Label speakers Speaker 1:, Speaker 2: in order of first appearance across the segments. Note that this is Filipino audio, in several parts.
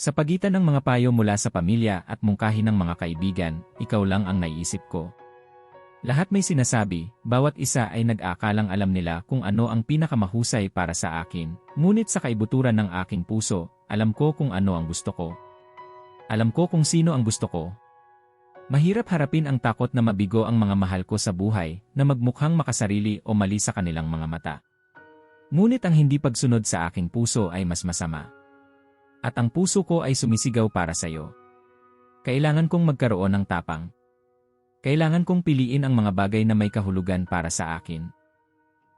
Speaker 1: Sa pagitan ng mga payo mula sa pamilya at mungkahi ng mga kaibigan, ikaw lang ang naiisip ko. Lahat may sinasabi, bawat isa ay nag-akalang alam nila kung ano ang pinakamahusay para sa akin, ngunit sa kaibuturan ng aking puso, alam ko kung ano ang gusto ko. Alam ko kung sino ang gusto ko. Mahirap harapin ang takot na mabigo ang mga mahal ko sa buhay, na magmukhang makasarili o mali sa kanilang mga mata. Ngunit ang hindi pagsunod sa aking puso ay mas masama. At ang puso ko ay sumisigaw para sa iyo. Kailangan kong magkaroon ng tapang. Kailangan kong piliin ang mga bagay na may kahulugan para sa akin.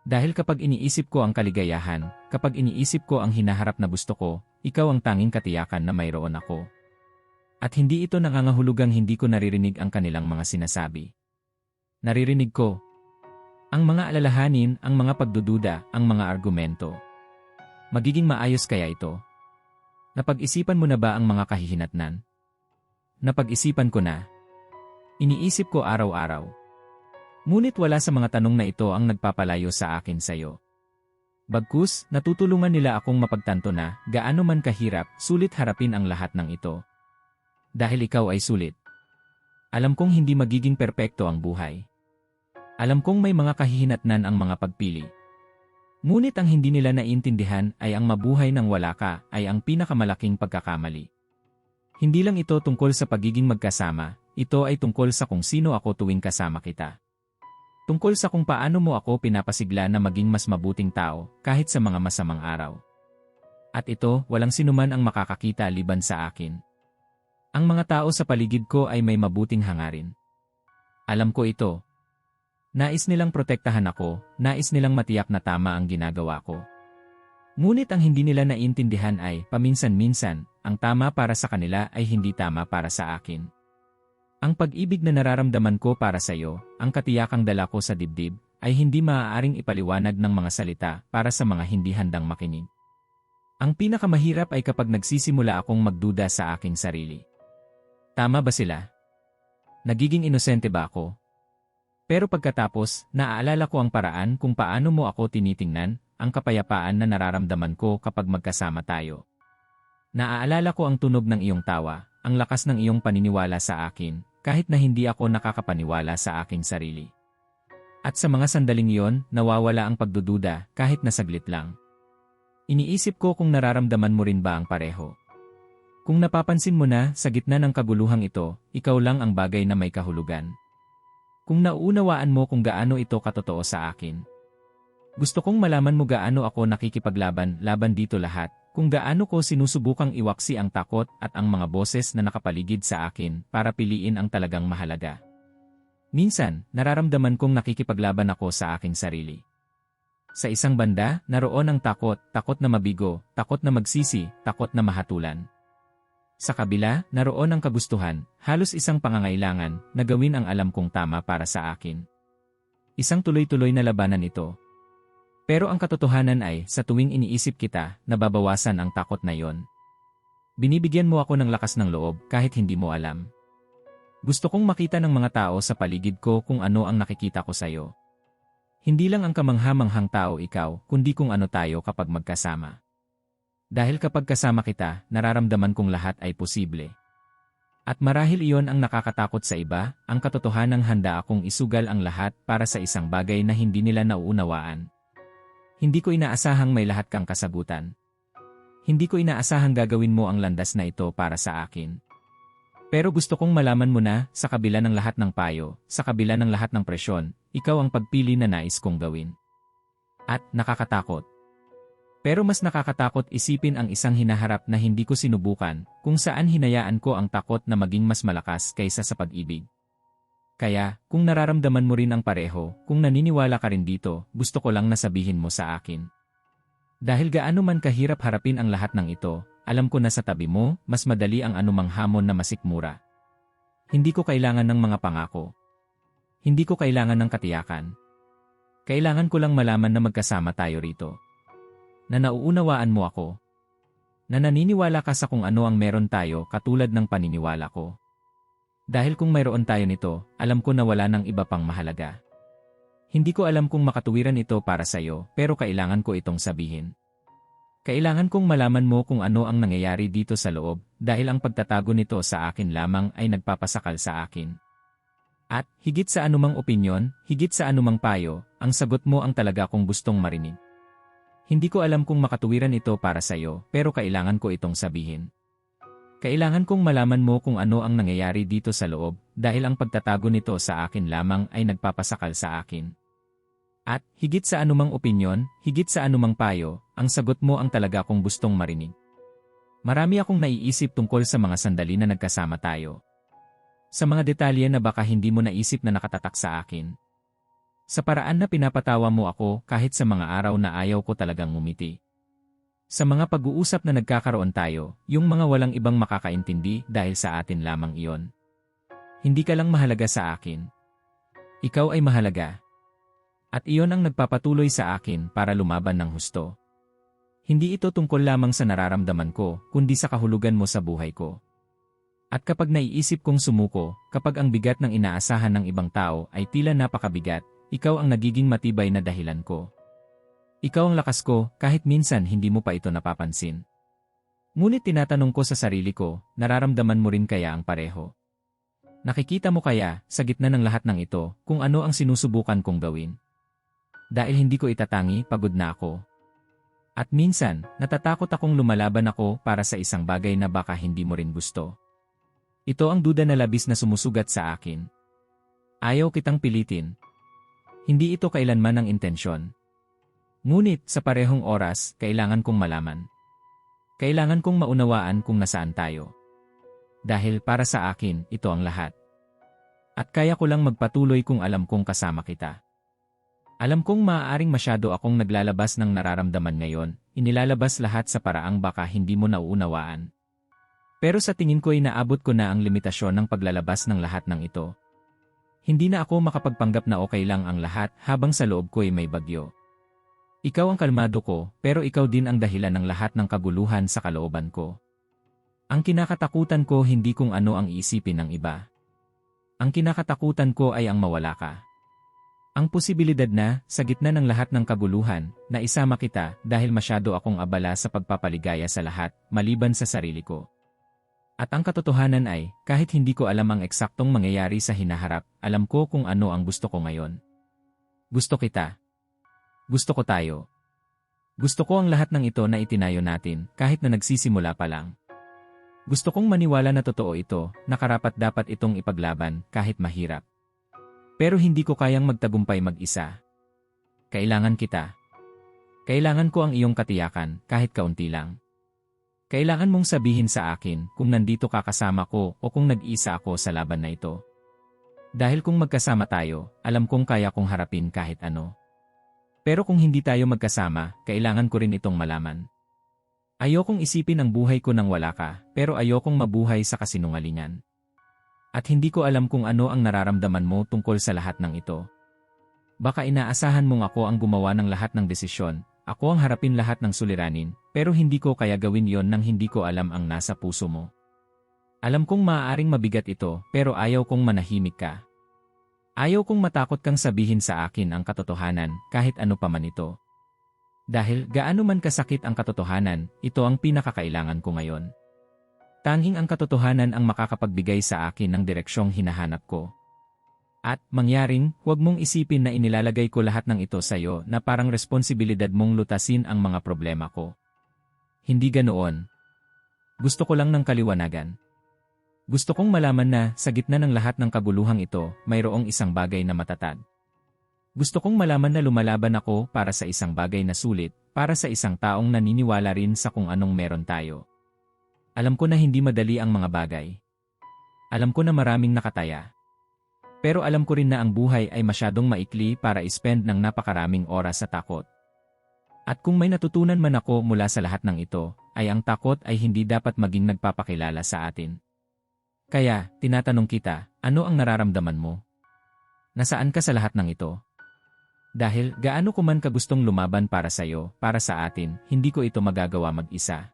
Speaker 1: Dahil kapag iniisip ko ang kaligayahan, kapag iniisip ko ang hinaharap na gusto ko, ikaw ang tanging katiyakan na mayroon ako. At hindi ito nangangahulugang hindi ko naririnig ang kanilang mga sinasabi. Naririnig ko. Ang mga alalahanin, ang mga pagdududa, ang mga argumento. Magiging maayos kaya ito? Napag-isipan mo na ba ang mga kahihinatnan? Napag-isipan ko na. Iniisip ko araw-araw. Ngunit wala sa mga tanong na ito ang nagpapalayo sa akin sa iyo. Bagkus, natutulungan nila akong mapagtanto na, gaano man kahirap, sulit harapin ang lahat ng ito. Dahil ikaw ay sulit. Alam kong hindi magiging perpekto ang buhay. Alam kong may mga kahihinatnan ang mga pagpili. Ngunit ang hindi nila naiintindihan ay ang mabuhay ng wala ka ay ang pinakamalaking pagkakamali. Hindi lang ito tungkol sa pagiging magkasama, ito ay tungkol sa kung sino ako tuwing kasama kita. Tungkol sa kung paano mo ako pinapasigla na maging mas mabuting tao kahit sa mga masamang araw. At ito, walang sinuman ang makakakita liban sa akin. Ang mga tao sa paligid ko ay may mabuting hangarin. Alam ko ito, Nais nilang protektahan ako, nais nilang matiyak na tama ang ginagawa ko. Ngunit ang hindi nila naiintindihan ay, paminsan-minsan, ang tama para sa kanila ay hindi tama para sa akin. Ang pag-ibig na nararamdaman ko para sa iyo, ang katiyakang dala ko sa dibdib, ay hindi maaaring ipaliwanag ng mga salita para sa mga hindi handang makinig. Ang pinakamahirap ay kapag nagsisimula akong magduda sa aking sarili. Tama ba sila? Nagiging inosente ba ako? Pero pagkatapos, naaalala ko ang paraan kung paano mo ako tinitingnan, ang kapayapaan na nararamdaman ko kapag magkasama tayo. Naaalala ko ang tunog ng iyong tawa, ang lakas ng iyong paniniwala sa akin, kahit na hindi ako nakakapaniwala sa aking sarili. At sa mga sandaling iyon, nawawala ang pagdududa, kahit na saglit lang. Iniisip ko kung nararamdaman mo rin ba ang pareho. Kung napapansin mo na, sa gitna ng kaguluhang ito, ikaw lang ang bagay na may kahulugan. Kung nauunawaan mo kung gaano ito katotoo sa akin. Gusto kong malaman mo gaano ako nakikipaglaban laban dito lahat, kung gaano ko sinusubukang iwaksi ang takot at ang mga boses na nakapaligid sa akin para piliin ang talagang mahalaga. Minsan, nararamdaman kong nakikipaglaban ako sa aking sarili. Sa isang banda, naroon ang takot, takot na mabigo, takot na magsisi, takot na mahatulan. Sa kabila, naroon ang kagustuhan, halos isang pangangailangan, na gawin ang alam kong tama para sa akin. Isang tuloy-tuloy na labanan ito. Pero ang katotohanan ay, sa tuwing iniisip kita, nababawasan ang takot na yon. Binibigyan mo ako ng lakas ng loob kahit hindi mo alam. Gusto kong makita ng mga tao sa paligid ko kung ano ang nakikita ko sa'yo. Hindi lang ang kamanghamanghang tao ikaw, kundi kung ano tayo kapag magkasama. Dahil kapag kasama kita, nararamdaman kong lahat ay posible. At marahil iyon ang nakakatakot sa iba, ang katotohanang handa akong isugal ang lahat para sa isang bagay na hindi nila nauunawaan. Hindi ko inaasahang may lahat kang kasagutan. Hindi ko inaasahang gagawin mo ang landas na ito para sa akin. Pero gusto kong malaman mo na, sa kabila ng lahat ng payo, sa kabila ng lahat ng presyon, ikaw ang pagpili na nais kong gawin. At nakakatakot. Pero mas nakakatakot isipin ang isang hinaharap na hindi ko sinubukan, kung saan hinayaan ko ang takot na maging mas malakas kaysa sa pag-ibig. Kaya, kung nararamdaman mo rin ang pareho, kung naniniwala ka rin dito, gusto ko lang nasabihin mo sa akin. Dahil gaano man kahirap harapin ang lahat ng ito, alam ko na sa tabi mo, mas madali ang anumang hamon na masikmura. Hindi ko kailangan ng mga pangako. Hindi ko kailangan ng katiyakan. Kailangan ko lang malaman na magkasama tayo rito na nauunawaan mo ako. Na naniniwala ka sa kung ano ang meron tayo katulad ng paniniwala ko. Dahil kung mayroon tayo nito, alam ko na wala ng iba pang mahalaga. Hindi ko alam kung makatuwiran ito para sa iyo, pero kailangan ko itong sabihin. Kailangan kong malaman mo kung ano ang nangyayari dito sa loob dahil ang pagtatago nito sa akin lamang ay nagpapasakal sa akin. At, higit sa anumang opinyon, higit sa anumang payo, ang sagot mo ang talaga kong gustong marinig. Hindi ko alam kung makatuwiran ito para sa iyo, pero kailangan ko itong sabihin. Kailangan kong malaman mo kung ano ang nangyayari dito sa loob dahil ang pagtatago nito sa akin lamang ay nagpapasakal sa akin. At, higit sa anumang opinyon, higit sa anumang payo, ang sagot mo ang talaga kong gustong marinig. Marami akong naiisip tungkol sa mga sandali na nagkasama tayo. Sa mga detalye na baka hindi mo naisip na nakatatak sa akin. Sa paraan na pinapatawa mo ako kahit sa mga araw na ayaw ko talagang ngumiti. Sa mga pag-uusap na nagkakaroon tayo, yung mga walang ibang makakaintindi dahil sa atin lamang iyon. Hindi ka lang mahalaga sa akin. Ikaw ay mahalaga. At iyon ang nagpapatuloy sa akin para lumaban ng husto. Hindi ito tungkol lamang sa nararamdaman ko, kundi sa kahulugan mo sa buhay ko. At kapag naiisip kong sumuko, kapag ang bigat ng inaasahan ng ibang tao ay tila napakabigat, ikaw ang nagiging matibay na dahilan ko. Ikaw ang lakas ko kahit minsan hindi mo pa ito napapansin. Ngunit tinatanong ko sa sarili ko, nararamdaman mo rin kaya ang pareho. Nakikita mo kaya, sa gitna ng lahat ng ito, kung ano ang sinusubukan kong gawin. Dahil hindi ko itatangi, pagod na ako. At minsan, natatakot akong lumalaban ako para sa isang bagay na baka hindi mo rin gusto. Ito ang duda na labis na sumusugat sa akin. Ayaw kitang pilitin. Hindi ito kailanman ang intensyon. Ngunit sa parehong oras, kailangan kong malaman. Kailangan kong maunawaan kung nasaan tayo. Dahil para sa akin, ito ang lahat. At kaya ko lang magpatuloy kung alam kong kasama kita. Alam kong maaaring masyado akong naglalabas ng nararamdaman ngayon, inilalabas lahat sa paraang baka hindi mo nauunawaan. Pero sa tingin ko ay naabot ko na ang limitasyon ng paglalabas ng lahat ng ito. Hindi na ako makapagpanggap na okay lang ang lahat habang sa loob ko ay may bagyo. Ikaw ang kalmado ko, pero ikaw din ang dahilan ng lahat ng kaguluhan sa kalooban ko. Ang kinakatakutan ko hindi kung ano ang iisipin ng iba. Ang kinakatakutan ko ay ang mawala ka. Ang posibilidad na, sa gitna ng lahat ng kaguluhan, na isama kita dahil masyado akong abala sa pagpapaligaya sa lahat, maliban sa sarili ko. At ang katotohanan ay, kahit hindi ko alam ang eksaktong mangyayari sa hinaharap, alam ko kung ano ang gusto ko ngayon. Gusto kita. Gusto ko tayo. Gusto ko ang lahat ng ito na itinayo natin kahit na nagsisimula pa lang. Gusto kong maniwala na totoo ito, na karapat dapat itong ipaglaban kahit mahirap. Pero hindi ko kayang magtagumpay mag-isa. Kailangan kita. Kailangan ko ang iyong katiyakan kahit kaunti lang. Kailangan mong sabihin sa akin kung nandito ka kasama ko o kung nag-isa ako sa laban na ito. Dahil kung magkasama tayo, alam kong kaya kong harapin kahit ano. Pero kung hindi tayo magkasama, kailangan ko rin itong malaman. Ayokong isipin ang buhay ko nang wala ka, pero ayokong mabuhay sa kasinungalingan. At hindi ko alam kung ano ang nararamdaman mo tungkol sa lahat ng ito. Baka inaasahan mong ako ang gumawa ng lahat ng desisyon, ako ang harapin lahat ng suliranin, pero hindi ko kaya gawin yon nang hindi ko alam ang nasa puso mo. Alam kong maaaring mabigat ito, pero ayaw kong manahimik ka. Ayaw kong matakot kang sabihin sa akin ang katotohanan kahit ano pa man ito. Dahil gaano man kasakit ang katotohanan, ito ang pinakakailangan ko ngayon. Tanging ang katotohanan ang makakapagbigay sa akin ng direksyong hinahanap ko. At, mangyaring, huwag mong isipin na inilalagay ko lahat ng ito sa iyo na parang responsibilidad mong lutasin ang mga problema ko. Hindi ganoon. Gusto ko lang ng kaliwanagan. Gusto kong malaman na, sa gitna ng lahat ng kaguluhang ito, mayroong isang bagay na matatag. Gusto kong malaman na lumalaban ako para sa isang bagay na sulit, para sa isang taong naniniwala rin sa kung anong meron tayo. Alam ko na hindi madali ang mga bagay. Alam ko na maraming nakataya. Pero alam ko rin na ang buhay ay masyadong maikli para ispend ng napakaraming oras sa takot. At kung may natutunan man ako mula sa lahat ng ito, ay ang takot ay hindi dapat maging nagpapakilala sa atin. Kaya, tinatanong kita, ano ang nararamdaman mo? Nasaan ka sa lahat ng ito? Dahil, gaano ko man kagustong lumaban para sa'yo, para sa atin, hindi ko ito magagawa mag-isa.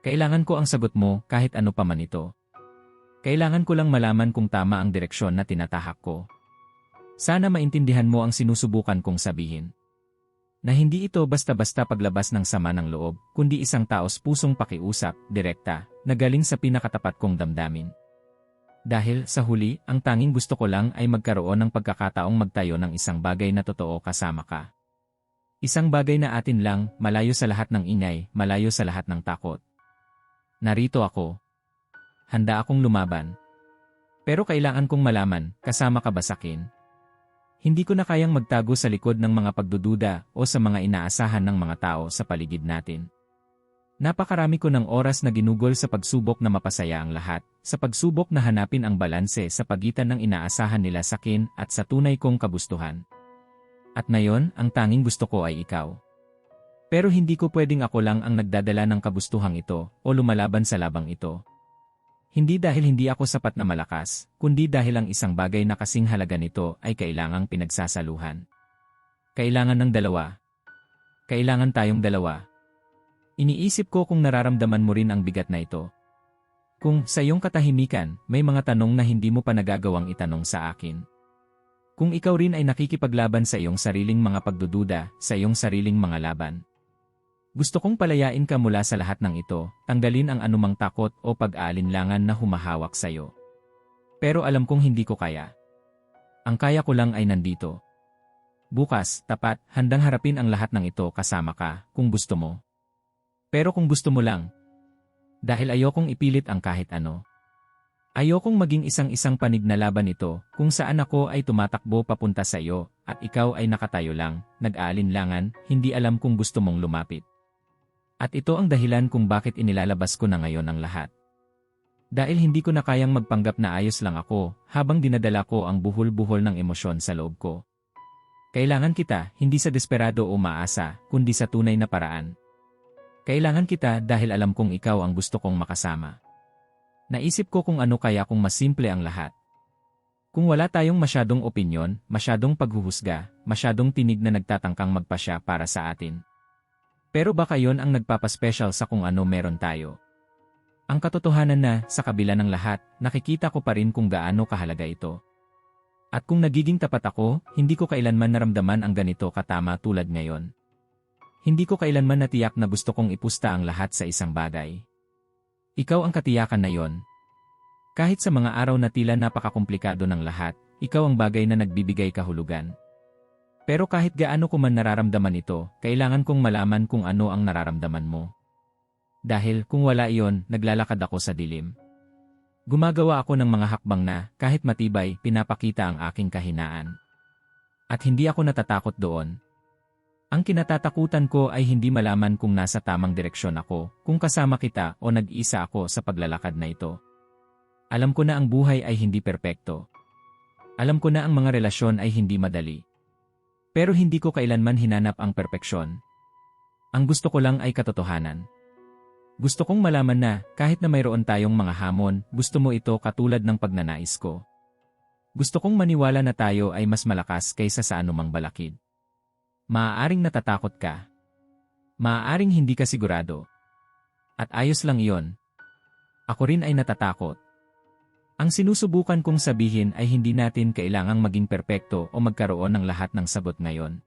Speaker 1: Kailangan ko ang sagot mo kahit ano pa man ito. Kailangan ko lang malaman kung tama ang direksyon na tinatahak ko. Sana maintindihan mo ang sinusubukan kong sabihin. Na hindi ito basta-basta paglabas ng sama ng loob, kundi isang taos pusong pakiusap, direkta, na galing sa pinakatapat kong damdamin. Dahil, sa huli, ang tanging gusto ko lang ay magkaroon ng pagkakataong magtayo ng isang bagay na totoo kasama ka. Isang bagay na atin lang, malayo sa lahat ng ingay, malayo sa lahat ng takot. Narito ako. Handa akong lumaban. Pero kailangan kong malaman, kasama ka ba sakin? Hindi ko na kayang magtago sa likod ng mga pagdududa o sa mga inaasahan ng mga tao sa paligid natin. Napakarami ko ng oras na ginugol sa pagsubok na mapasaya ang lahat, sa pagsubok na hanapin ang balanse sa pagitan ng inaasahan nila sa akin at sa tunay kong kabustuhan. At ngayon, ang tanging gusto ko ay ikaw. Pero hindi ko pwedeng ako lang ang nagdadala ng kabustuhang ito o lumalaban sa labang ito. Hindi dahil hindi ako sapat na malakas, kundi dahil ang isang bagay na kasing halaga nito ay kailangang pinagsasaluhan. Kailangan ng dalawa. Kailangan tayong dalawa. Iniisip ko kung nararamdaman mo rin ang bigat na ito. Kung sa iyong katahimikan, may mga tanong na hindi mo pa nagagawang itanong sa akin. Kung ikaw rin ay nakikipaglaban sa iyong sariling mga pagdududa, sa iyong sariling mga laban. Gusto kong palayain ka mula sa lahat ng ito, tanggalin ang anumang takot o pag-aalinlangan na humahawak sa iyo. Pero alam kong hindi ko kaya. Ang kaya ko lang ay nandito. Bukas, tapat, handang harapin ang lahat ng ito kasama ka, kung gusto mo. Pero kung gusto mo lang, dahil ayokong ipilit ang kahit ano. Ayokong maging isang-isang panig na laban ito kung saan ako ay tumatakbo papunta sa iyo at ikaw ay nakatayo lang, nag-aalinlangan, hindi alam kung gusto mong lumapit. At ito ang dahilan kung bakit inilalabas ko na ngayon ang lahat. Dahil hindi ko na kayang magpanggap na ayos lang ako habang dinadala ko ang buhol-buhol ng emosyon sa loob ko. Kailangan kita hindi sa desperado o maasa, kundi sa tunay na paraan. Kailangan kita dahil alam kong ikaw ang gusto kong makasama. Naisip ko kung ano kaya kung mas simple ang lahat. Kung wala tayong masyadong opinyon, masyadong paghuhusga, masyadong tinig na nagtatangkang magpasya para sa atin. Pero baka yon ang nagpapaspecial sa kung ano meron tayo. Ang katotohanan na, sa kabila ng lahat, nakikita ko pa rin kung gaano kahalaga ito. At kung nagiging tapat ako, hindi ko kailanman naramdaman ang ganito katama tulad ngayon. Hindi ko kailanman natiyak na gusto kong ipusta ang lahat sa isang bagay. Ikaw ang katiyakan na yon. Kahit sa mga araw na tila napakakomplikado ng lahat, ikaw ang bagay na nagbibigay kahulugan. Pero kahit gaano ko man nararamdaman ito, kailangan kong malaman kung ano ang nararamdaman mo. Dahil kung wala iyon, naglalakad ako sa dilim. Gumagawa ako ng mga hakbang na, kahit matibay, pinapakita ang aking kahinaan. At hindi ako natatakot doon, ang kinatatakutan ko ay hindi malaman kung nasa tamang direksyon ako, kung kasama kita o nag-isa ako sa paglalakad na ito. Alam ko na ang buhay ay hindi perpekto. Alam ko na ang mga relasyon ay hindi madali. Pero hindi ko kailanman hinanap ang perpeksyon. Ang gusto ko lang ay katotohanan. Gusto kong malaman na, kahit na mayroon tayong mga hamon, gusto mo ito katulad ng pagnanais ko. Gusto kong maniwala na tayo ay mas malakas kaysa sa anumang balakid. Maaaring natatakot ka. Maaaring hindi ka sigurado. At ayos lang iyon. Ako rin ay natatakot. Ang sinusubukan kong sabihin ay hindi natin kailangang maging perpekto o magkaroon ng lahat ng sagot ngayon.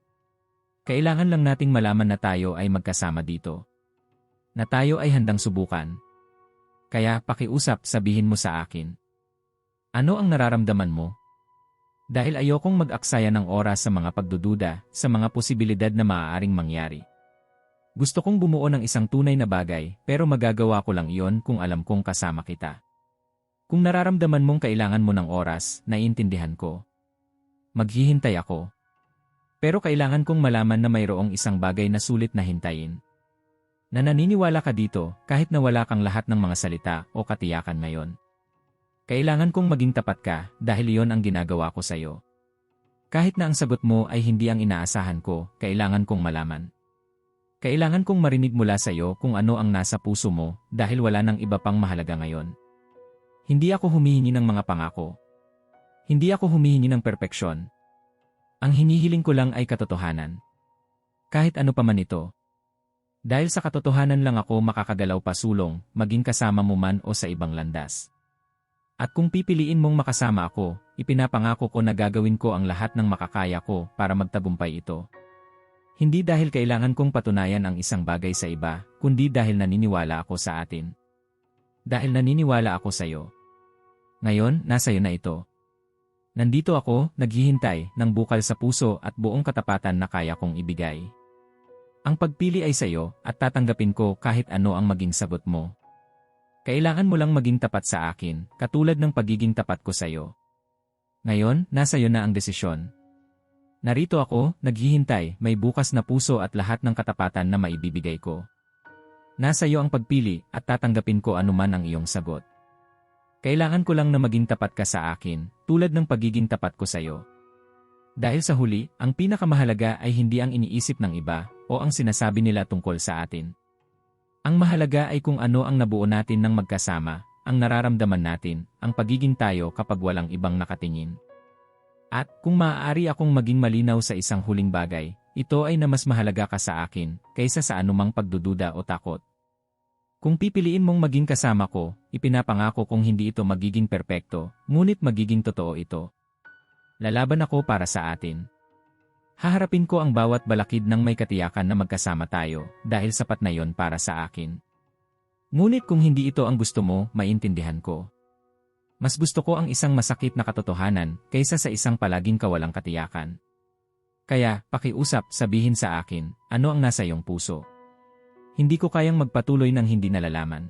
Speaker 1: Kailangan lang nating malaman na tayo ay magkasama dito. Na tayo ay handang subukan. Kaya pakiusap sabihin mo sa akin. Ano ang nararamdaman mo? Dahil ayokong mag-aksaya ng oras sa mga pagdududa, sa mga posibilidad na maaaring mangyari. Gusto kong bumuo ng isang tunay na bagay, pero magagawa ko lang iyon kung alam kong kasama kita. Kung nararamdaman mong kailangan mo ng oras, naiintindihan ko. Maghihintay ako. Pero kailangan kong malaman na mayroong isang bagay na sulit na hintayin. Na naniniwala ka dito kahit na wala kang lahat ng mga salita o katiyakan ngayon. Kailangan kong maging tapat ka dahil iyon ang ginagawa ko sa iyo. Kahit na ang sagot mo ay hindi ang inaasahan ko, kailangan kong malaman. Kailangan kong marinig mula sa iyo kung ano ang nasa puso mo dahil wala nang iba pang mahalaga ngayon. Hindi ako humihingi ng mga pangako. Hindi ako humihingi ng perpeksyon. Ang hinihiling ko lang ay katotohanan. Kahit ano pa man ito. Dahil sa katotohanan lang ako makakagalaw pasulong, maging kasama mo man o sa ibang landas. At kung pipiliin mong makasama ako, ipinapangako ko na gagawin ko ang lahat ng makakaya ko para magtagumpay ito. Hindi dahil kailangan kong patunayan ang isang bagay sa iba, kundi dahil naniniwala ako sa atin. Dahil naniniwala ako sa iyo. Ngayon, nasa iyo na ito. Nandito ako, naghihintay, ng bukal sa puso at buong katapatan na kaya kong ibigay. Ang pagpili ay sa iyo at tatanggapin ko kahit ano ang maging sagot mo. Kailangan mo lang maging tapat sa akin, katulad ng pagiging tapat ko sa iyo. Ngayon, nasa iyo na ang desisyon. Narito ako, naghihintay, may bukas na puso at lahat ng katapatan na maibibigay ko. Nasa iyo ang pagpili at tatanggapin ko anuman ang iyong sagot. Kailangan ko lang na maging tapat ka sa akin, tulad ng pagiging tapat ko sa iyo. Dahil sa huli, ang pinakamahalaga ay hindi ang iniisip ng iba o ang sinasabi nila tungkol sa atin. Ang mahalaga ay kung ano ang nabuo natin ng magkasama, ang nararamdaman natin, ang pagiging tayo kapag walang ibang nakatingin. At kung maaari akong maging malinaw sa isang huling bagay, ito ay na mas mahalaga ka sa akin kaysa sa anumang pagdududa o takot. Kung pipiliin mong maging kasama ko, ipinapangako kong hindi ito magiging perpekto, ngunit magiging totoo ito. Lalaban ako para sa atin. Haharapin ko ang bawat balakid ng may katiyakan na magkasama tayo, dahil sapat na yon para sa akin. Ngunit kung hindi ito ang gusto mo, maintindihan ko. Mas gusto ko ang isang masakit na katotohanan kaysa sa isang palaging kawalang katiyakan. Kaya, pakiusap, sabihin sa akin, ano ang nasa iyong puso. Hindi ko kayang magpatuloy ng hindi nalalaman.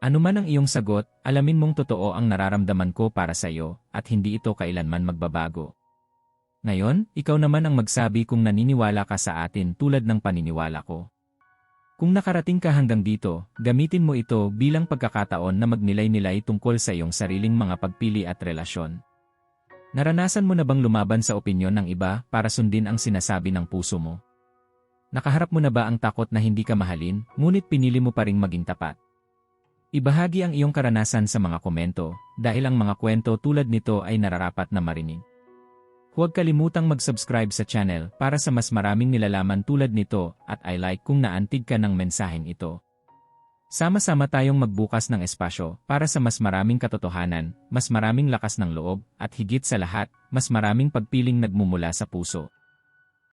Speaker 1: Ano man ang iyong sagot, alamin mong totoo ang nararamdaman ko para sa iyo at hindi ito kailanman magbabago. Ngayon, ikaw naman ang magsabi kung naniniwala ka sa atin tulad ng paniniwala ko. Kung nakarating ka hanggang dito, gamitin mo ito bilang pagkakataon na magnilay-nilay tungkol sa iyong sariling mga pagpili at relasyon. Naranasan mo na bang lumaban sa opinyon ng iba para sundin ang sinasabi ng puso mo? Nakaharap mo na ba ang takot na hindi ka mahalin, ngunit pinili mo pa ring maging tapat? Ibahagi ang iyong karanasan sa mga komento, dahil ang mga kwento tulad nito ay nararapat na marinig. Huwag kalimutang mag-subscribe sa channel para sa mas maraming nilalaman tulad nito at I like kung naantig ka ng mensaheng ito. Sama-sama tayong magbukas ng espasyo para sa mas maraming katotohanan, mas maraming lakas ng loob, at higit sa lahat, mas maraming pagpiling nagmumula sa puso.